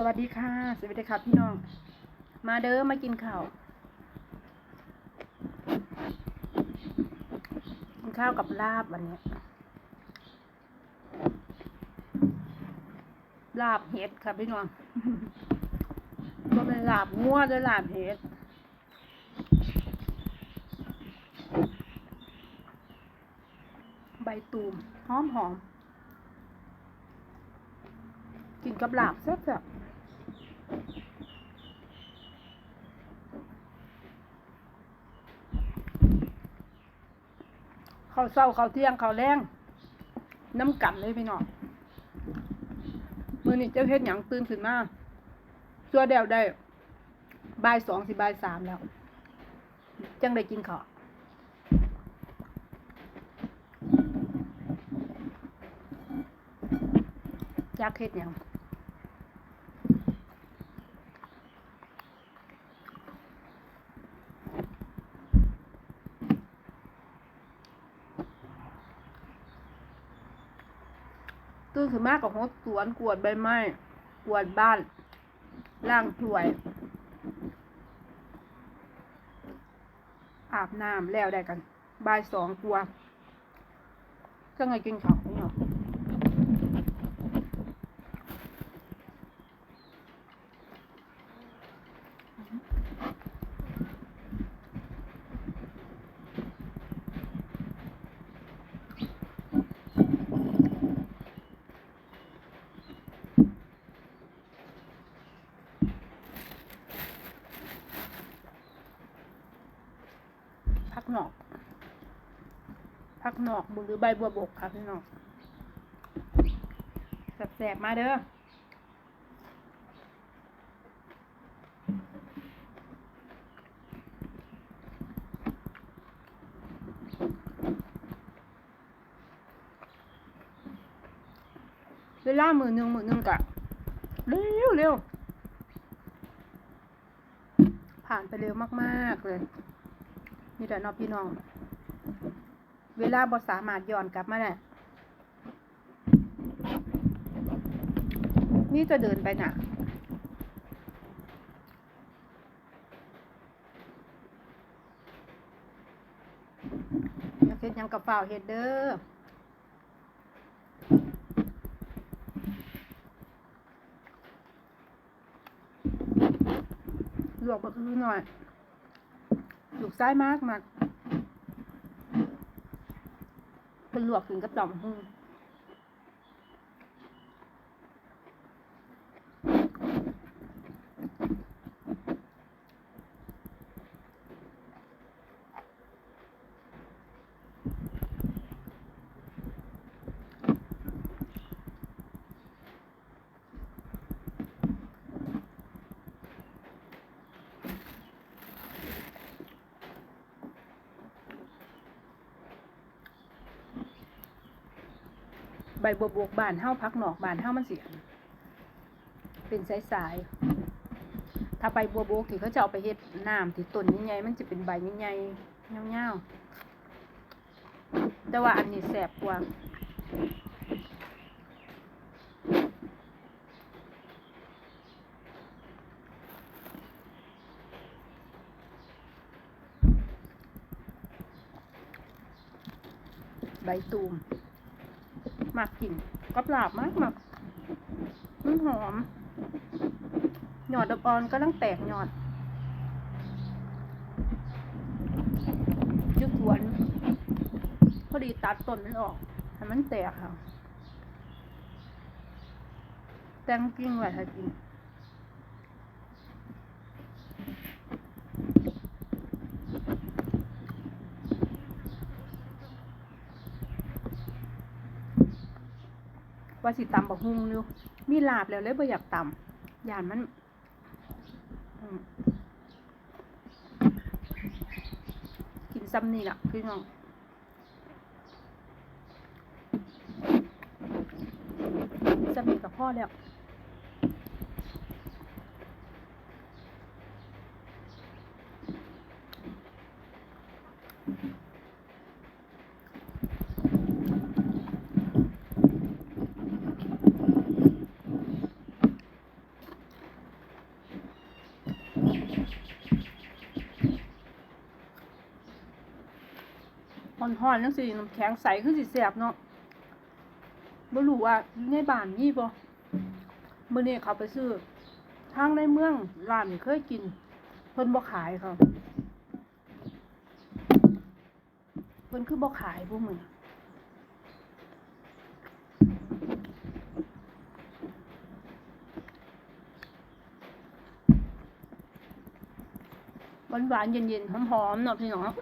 สวัสดีค่ะ สวัสดีค่ะพี่น้อง มาเด้อมากินข้าวกินข้าวกับลาบวันนี้ ลาบเห็ดค่ะพี่น้องก็เป็นลาบงัวด้วยลาบเห็ดใบตูมหอมหอมกินกับลาบแซ่บๆ ข้าเศร้าข้าเที่ยงข้าแรงน้ำกันเลยพี่น้องมือนี้เจ้าเฮ็ดหยังตื่นขึ้นมาชัวเดวได้บ่ายสองสิบ่ายสามแล้ว จังได้กินข้าวอยากเฮ็ดหยัง ตื่นขึ้นมากกับหดสวนกวดใบไม้กวดบ้านล่างถ้วย อาบน้ำแล้วได้กันบ่ายสองกลัวก็ไงกินข้าวเนาะ พักหนอกพักห นอกหรือใบบัวบกค่ะพี่น้องแสบๆมาเด้อเวลามือหนึ่งมือหนึ่งกะเร็วเร็วผ่านไปเร็วมาก ๆ เลย นี่แหละเนาะพี่น้อง เวลาบ่สามารถย้อนกลับมาได้นี่จะเดินไปน่ะอยากเฮ็ดยังกับเปล่าเฮ็ดเด้อลวกบักคือหน่อยลูกซ้ายมากมาก เป็นลวกถึงกับต่อมหู ใบบัวบกบานเห้าพักหนอกบานเห้ามันเสียเป็นสายสายๆถ้าใบบัวบกที่เขาจะเอาไปเฮ็ดน้ำที่ต้นใหญ่ๆมันจะเป็นใบใหญ่ๆเงาๆแต่ว่าอันนี้แสบกว่าใบตูม มากกลิ่นก็ปลาบมากหมักมันหอม หยอดดอกออนก็ต้องแตกหยอดยุกหวนพอดีตัดต้นมันออกให้มันแตกค่ะ แตงกิ้งไว้ให้กิน ว่าสิตำบักฮุงอยู่มีลาบแล้วเลยบ่อยากตำย่านมันกินซ้ำนี่ล่ะพี่น้องซ้ำนี่กับพ่อแล้ว ห่อนๆจังซี่น้ำแข็งใสคือสิแซ่บเนาะบ่รู้ว่าในบ้านมีบ่มื้อนี้เขาไปซื้อทางในเมืองร้านเคยกิน เพิ่นบ่ขายค่ะเพิ่นคือบ่ขายพวกมึงหวานหวานๆเย็นเย็นๆหอมๆเนาะพี่น้อง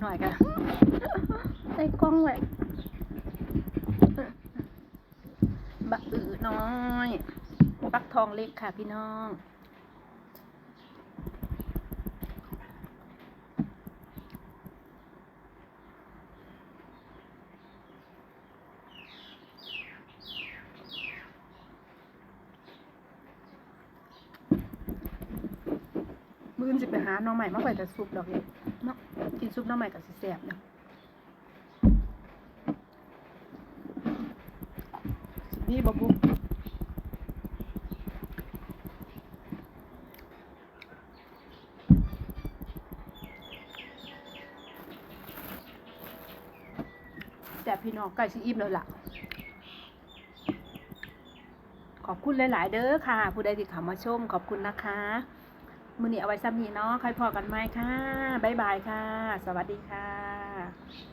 หน่อยค่ะใส่กล้องไว้บะอื้อน้อยปักทองเล็กค่ะพี่น้องมื้อนสิไปหาหน้องใหม่มาไว้แต่ซุปดอกเล็กเนาะ กินซุปน้องใหม่กับสิแซ่บเนาะนี่บะบุกแต่พี่น้องใกล้สิอิ่มแล้วล่ะ ขอบคุณหลาย ๆ เด้อค่ะ ผู้ใดที่เข้ามาชม ขอบคุณนะคะ มือนี้เอาไว้ซ้ำนี้เนาะค่อยพอกันไหมค่ะ บ๊ายบายค่ะ สวัสดีค่ะ